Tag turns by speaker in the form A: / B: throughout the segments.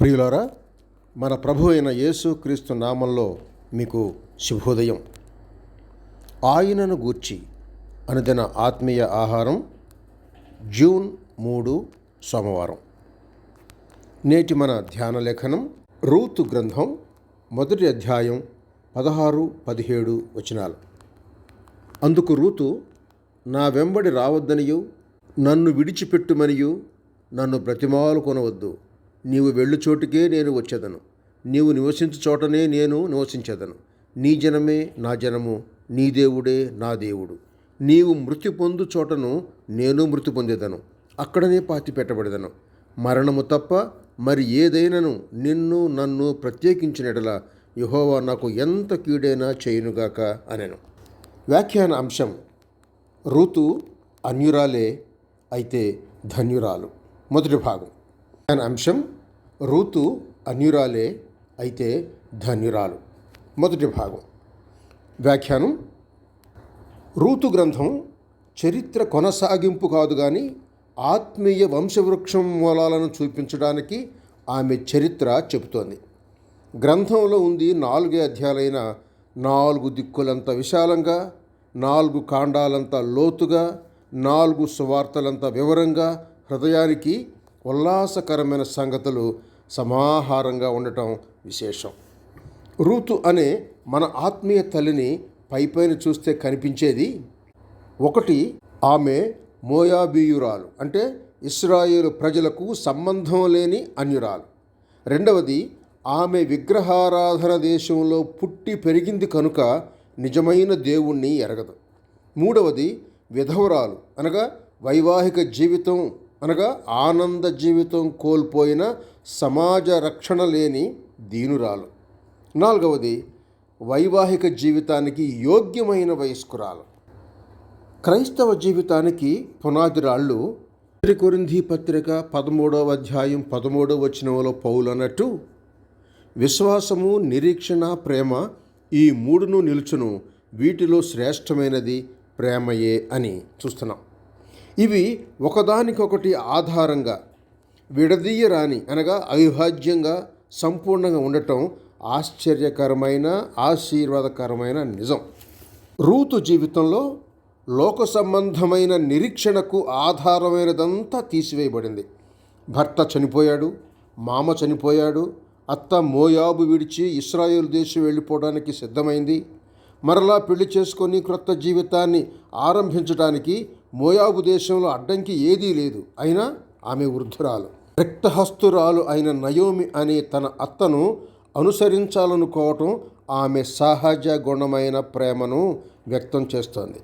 A: ప్రియులారా మన ప్రభు అయిన యేసు క్రీస్తు నామంలో మీకు శుభోదయం. ఆయనను గూర్చి అనుదిన ఆత్మీయ ఆహారం జూన్ మూడు సోమవారం. నేటి మన ధ్యాన లేఖనం రూతు గ్రంథం మొదటి అధ్యాయం పదహారు పదిహేడు వచనాలు. అందుకు రూతు నా వెంబడి రావద్దనియు నన్ను విడిచిపెట్టుమనియు నన్ను బ్రతిమాలు కొనవద్దు నీవు వెళ్ళు చోటుకే నేను వచ్చేదను. నీవు నివసించు చోటనే నేను నివసించేదను. నీ జనమే నా జనము నీ దేవుడే నా దేవుడు. నీవు మృతి పొందు చోటను నేను మృతి పొందేదను. అక్కడనే పాతి పెట్టబడేదను. మరణము తప్ప మరి ఏదైనను నిన్ను నన్ను ప్రత్యేకించినట్ల యహోవా నాకు ఎంత కీడైనా చేయునుగాక అనెను. వ్యాఖ్యాన అంశం ఋతు అన్యురాలే అయితే ధన్యురాలు. మొదటి భాగం. అంశం ఋతు అన్యురాలే అయితే ధన్యురాలు. మొదటి భాగం. వ్యాఖ్యానం. రూతు గ్రంథం చరిత్ర కొనసాగింపు కాదు కానీ ఆత్మీయ వంశవృక్షం మూలాలను చూపించడానికి ఆమె చరిత్ర చెబుతోంది. గ్రంథంలో ఉంది నాలుగే అధ్యాయులైన నాలుగు దిక్కులంత విశాలంగా నాలుగు కాండాలంత లోతుగా నాలుగు సువార్తలంత వివరంగా హృదయానికి ఉల్లాసకరమైన సంగతులు సమాహారంగా ఉండటం విశేషం. రూతు అనే మన ఆత్మీయ తల్లిని పైపైన చూస్తే కనిపించేది ఒకటి ఆమె మోయాబీయురాలు అంటే ఇస్రాయేలు ప్రజలకు సంబంధం లేని అన్యురాలు. రెండవది ఆమె విగ్రహారాధన దేశంలో పుట్టి పెరిగింది కనుక నిజమైన దేవుణ్ణి ఎరగదు. మూడవది విధవరాలు అనగా వైవాహిక జీవితం అనగా ఆనంద జీవితం కోల్పోయిన సమాజ రక్షణ లేని దీనురాలు. నాలుగవది వైవాహిక జీవితానికి యోగ్యమైన వయస్కురాలు. క్రైస్తవ జీవితానికి పునాదిరాళ్ళు. కొరింధీ పత్రిక పదమూడవ అధ్యాయం పదమూడవ వచనంలో పౌలు అన్నట్టు విశ్వాసము నిరీక్షణ ప్రేమ ఈ మూడును నిలుచును వీటిలో శ్రేష్టమైనది ప్రేమయే అని చూస్తున్నాం. ఇవి ఒకదానికొకటి ఆధారంగా విడదీయరాని అనగా అవిభాజ్యంగా సంపూర్ణంగా ఉండటం ఆశ్చర్యకరమైన ఆశీర్వాదకరమైన నిజం. రూతు జీవితంలో లోక సంబంధమైన నిరీక్షణకు ఆధారమైనదంతా తీసివేయబడింది. భర్త చనిపోయాడు మామ చనిపోయాడు అత్త మోయాబు విడిచి ఇస్రాయేల్ దేశం వెళ్ళిపోవడానికి సిద్ధమైంది. మరలా పెళ్ళి చేసుకొని క్రొత్త జీవితాన్ని ఆరంభించడానికి మోయాబు దేశంలో అడ్డంకి ఏదీ లేదు. అయినా ఆమె వృద్ధురాలు. రక్తహస్తురాలు అయిన నయోమి అనే తన అత్తను అనుసరించాలనుకోవటం ఆమె సహజ గుణమైన ప్రేమను వ్యక్తం చేస్తోంది.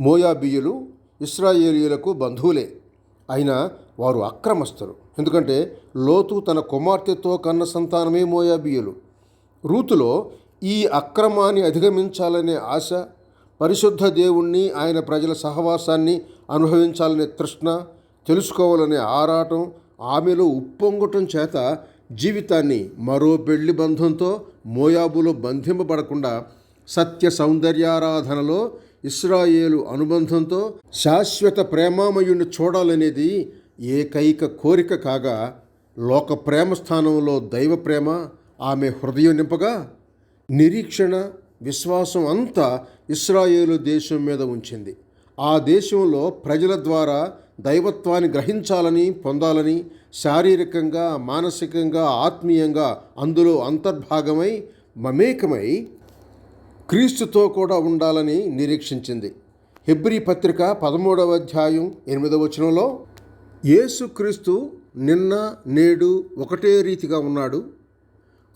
A: మోయాబియులు ఇస్రాయేలీయులకు బంధువులే. అయినా వారు అక్రమస్తులు. ఎందుకంటే లోతు తన కుమార్తెతో కన్న సంతానమే మోయాబియులు. రూతులో ఈ అక్రమాన్ని అధిగమించాలనే ఆశ పరిశుద్ధ దేవుణ్ణి ఆయన ప్రజల సహవాసాన్ని అనుభవించాలనే తృష్ణ తెలుసుకోవాలనే ఆరాటం ఆమెలో ఉప్పొంగటం చేత జీవితాన్ని మరో పెళ్ళి బంధంతో మోయాబులో బంధింపబడకుండా సత్య సౌందర్యారాధనలో ఇస్రాయేలు అనుబంధంతో శాశ్వత ప్రేమామయుణ్ణి చూడాలనేది ఏకైక కోరిక కాగా లోక ప్రేమ స్థానంలో దైవ ప్రేమ ఆమె హృదయం నింపగా నిరీక్షణ విశ్వాసం అంతా ఇస్రాయేలు దేశం మీద ఉంచింది. ఆ దేశంలో ప్రజల ద్వారా దైవత్వాన్ని గ్రహించాలని పొందాలని శారీరకంగా మానసికంగా ఆత్మీయంగా అందులో అంతర్భాగమై మమేకమై క్రీస్తుతో కూడా ఉండాలని నిరీక్షించింది. హెబ్రీ పత్రిక పదమూడవ అధ్యాయం ఎనిమిదవ వచనంలో యేసుక్రీస్తు నిన్న నేడు ఒకటే రీతిగా ఉన్నాడు.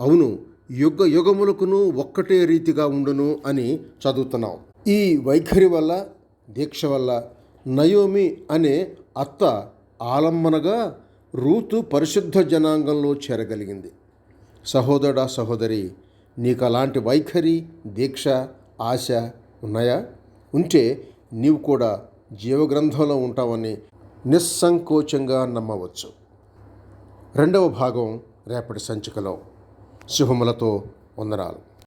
A: అవును యుగ యుగములకును ఒక్కటే రీతిగా ఉండును అని చదువుతున్నాం. ఈ వైఖరి వల్ల దీక్ష వల్ల నయోమి అనే అత్త ఆలంబనగా రూతు పరిశుద్ధ జనాంగంలో చేరగలిగింది. సహోదరుడా సహోదరి నీకు అలాంటి వైఖరి దీక్ష ఆశ ఉన్నాయా? ఉంటే నీవు కూడా జీవగ్రంథంలో ఉంటావని నిస్సంకోచంగా నమ్మవచ్చు. రెండవ భాగం రేపటి సంచికలో. శుభములతో వందనాలు.